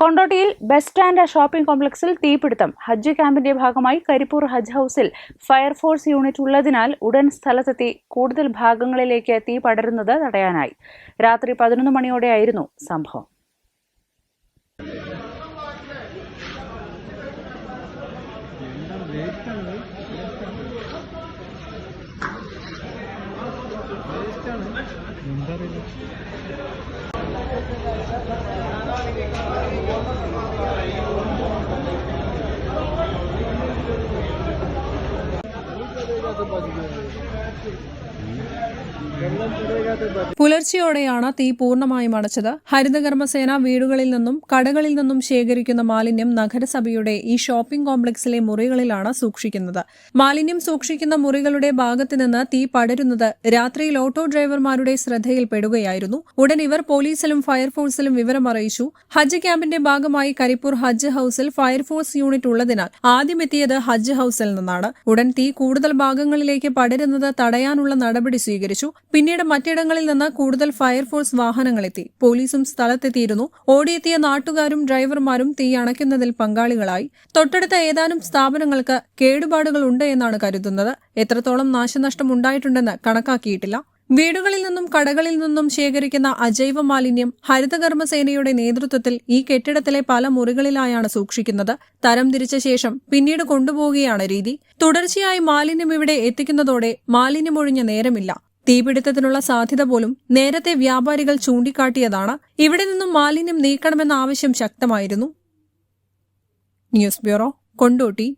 കൊണ്ടോട്ടിയിൽ bus stand shopping കോംപ്ലക്സിൽ തീപിടുത്തം. ഹജ്ജ് ക്യാമ്പിന്റെ ഭാഗമായി കരിപ്പൂർ ഹജ്ജ് ഹൌസിൽ ഫയർഫോഴ്സ് യൂണിറ്റ് ഉള്ളതിനാൽ ഉടൻ സ്ഥലത്തെത്തി കൂടുതൽ ഭാഗങ്ങളിലേക്ക് തീ പടരുന്നത് തടയാനായി. രാത്രി പതിനൊന്ന് മണിയോടെയായിരുന്നു സംഭവം. Thank you. പുലർച്ചെയോടെയാണ് തീ പൂർണമായും അടച്ചത്. ഹരിതകർമ്മസേന വീടുകളിൽ നിന്നും കടകളിൽ നിന്നും ശേഖരിക്കുന്ന മാലിന്യം നഗരസഭയുടെ ഈ ഷോപ്പിംഗ് കോംപ്ലക്സിലെ മുറികളിലാണ് സൂക്ഷിക്കുന്നത്. മാലിന്യം സൂക്ഷിക്കുന്ന മുറികളുടെ ഭാഗത്ത് നിന്ന് തീ പടരുന്നത് രാത്രിയിൽ ഓട്ടോ ഡ്രൈവർമാരുടെ ശ്രദ്ധയിൽപ്പെടുകയായിരുന്നു. ഉടൻ ഇവർ പോലീസിലും ഫയർഫോഴ്സിലും വിവരമറിയിച്ചു ഹജ്ജ് ക്യാമ്പിന്റെ ഭാഗമായി കരിപ്പൂർ ഹജ്ജ് ഹൌസിൽ ഫയർഫോഴ്സ് യൂണിറ്റ് ഉള്ളതിനാൽ ആദ്യമെത്തിയത് ഹജ്ജ് ഹൌസിൽ നിന്നാണ്. ഉടൻ തീ കൂടുതൽ ഭാഗങ്ങളിലേക്ക് പടരുന്നത് തടയാനുള്ള നടപടി സ്വീകരിച്ചു. പിന്നീട് മറ്റിടങ്ങളിൽ നിന്ന് കൂടുതൽ ഫയർഫോഴ്സ് വാഹനങ്ങളെത്തി. പോലീസും സ്ഥലത്തെത്തിയിരുന്നു. ഓടിയെത്തിയ നാട്ടുകാരും ഡ്രൈവർമാരും തീ അണയ്ക്കുന്നതിൽ പങ്കാളികളായി. തൊട്ടടുത്ത ഏതാനും സ്ഥാപനങ്ങൾക്ക് കേടുപാടുകൾ ഉണ്ട് എന്നാണ് കരുതുന്നത്. എത്രത്തോളം നാശനഷ്ടം ഉണ്ടായിട്ടുണ്ടെന്ന് കണക്കാക്കിയിട്ടില്ല. വീടുകളിൽ നിന്നും കടകളിൽ നിന്നും ശേഖരിക്കുന്ന അജൈവ മാലിന്യം ഹരിതകർമ്മസേനയുടെ നേതൃത്വത്തിൽ ഈ കെട്ടിടത്തിലെ പല മുറികളിലായാണ് സൂക്ഷിക്കുന്നത്. തരംതിരിച്ച ശേഷം പിന്നീട് കൊണ്ടുപോവുകയാണ് രീതി. തുടർച്ചയായി മാലിന്യം ഇവിടെ എത്തിക്കുന്നതോടെ മാലിന്യമൊഴിഞ്ഞ നേരമില്ല. തീപിടുത്തത്തിനുള്ള സാധ്യത പോലും നേരത്തെ വ്യാപാരികൾ ചൂണ്ടിക്കാട്ടിയതാണ്. ഇവിടെ നിന്നും മാലിന്യം നീക്കണമെന്ന ആവശ്യം ശക്തമായിരുന്നു. News bureau Kondotty.